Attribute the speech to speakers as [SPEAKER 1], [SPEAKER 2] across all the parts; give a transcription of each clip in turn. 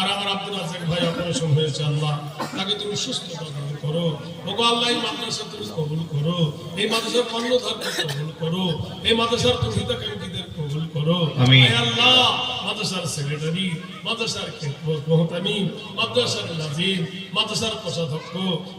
[SPEAKER 1] আর আমার আব্দুল রাজাক ভাই অপারেশন হয়েছে আল্লাহ। তাকে তুমি সুস্থ করো। ওগো আল্লাহ এই মাদ্রাসা তুমি কবুল করো। এই মাদ্রাসার কর্ণধারকে কবুল করো। এই মাদ্রাসার তহিতাকাঙ্ক্ষীদের কবুল করো। আমি আল্লাহ মাদ্রাসার সেক্রেটারি মাদ্রাসার মহতামি মাদ্রাসার নাজিম মাদ্রাসার কোষাধ্যক্ষ,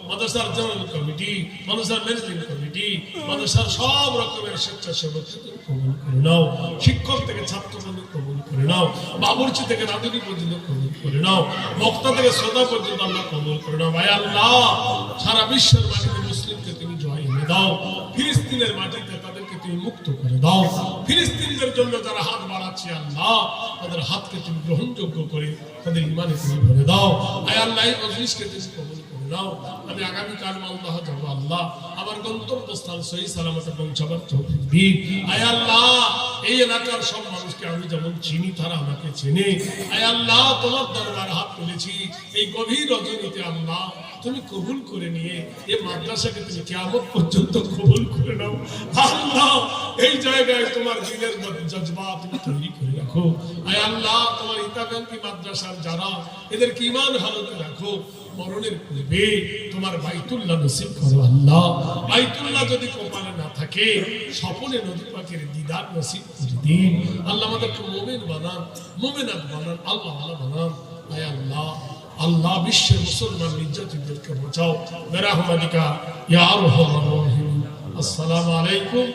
[SPEAKER 1] মাদ্রাসার জেনারেল কমিটি, মাদ্রাসার ম্যানেজিং কমিটি, মাদ্রাসার সব রকমের স্বেচ্ছাসেবককে তুমি কবুল করে নাও। শিক্ষক থেকে ছাত্র পর্যন্ত কবুল করে নাও। বাবুর্চি থেকে রাধুনি পর্যন্ত কবুল করে নাও। বক্তা থেকে শ্রোতা পর্যন্ত আল্লাহ কবুল করে নাও। ভাই আল্লাহ, সারা বিশ্বের মাটিতে মুসলিমকে তুমি জয় এনে দাও। ফিলিস্তিনের মাটিতে তাদেরকে তুমি মুক্ত করে দাও। ফিলিস্তিনদের জন্য যারা হাত বাড়াচ্ছে আল্লাহ, তাদের হাতকে তুমি গ্রহণযোগ্য করে তাদের ইমানে তুমি ভরে দাও। আয় আল্লাহ তুমি করে আমি আগামীকাল আল্লাহ যাব আল্লাহ। আমার গন্তব্যস্থান সহি সালামতে পৌঁছাবার তৌফিক দিন আয় আল্লাহ, এই এলাকার সব মানুষকে আমি যেমন চিনি, তারা আমাকে চেনে। আয় আল্লাহ, তোমার দরবার হাত তুলেছি। এই গভীর রজনীতে আল্লাহ তুমি কবুল করে নিয়ে এই মাদ্রাসাকে তুমি কেমন পর্যন্ত কবুল করে নাও। আল্লাহ, এই জায়গায় তোমার দিনের জজবা তুমি তৈরি করে রাখো। আয় আল্লাহ, তোমার হিতাকাঙ্ক্ষী মাদ্রাসার যারা, এদেরকে ইমান হালতে রাখো। মরণের পূর্বে তোমার বাইতুল্লাহ নসিব করো আল্লাহ। বাইতুল্লাহ যদি কপালে না থাকে, স্বপনে নদী পাখির দিদার নসিব করে দিন। আল্লাহ আমাদেরকে মোমেন বানান মোমেনাত বানান, আল্লাহ আল্লাহ বানান। আয় আল্লাহ। আল্লাহ বিশ্বের মুসলমান নির্যাতিতদেরকে বাঁচাও মেরাহমানিকা ইয়া রাহিমিন। আসসালামু আলাইকুম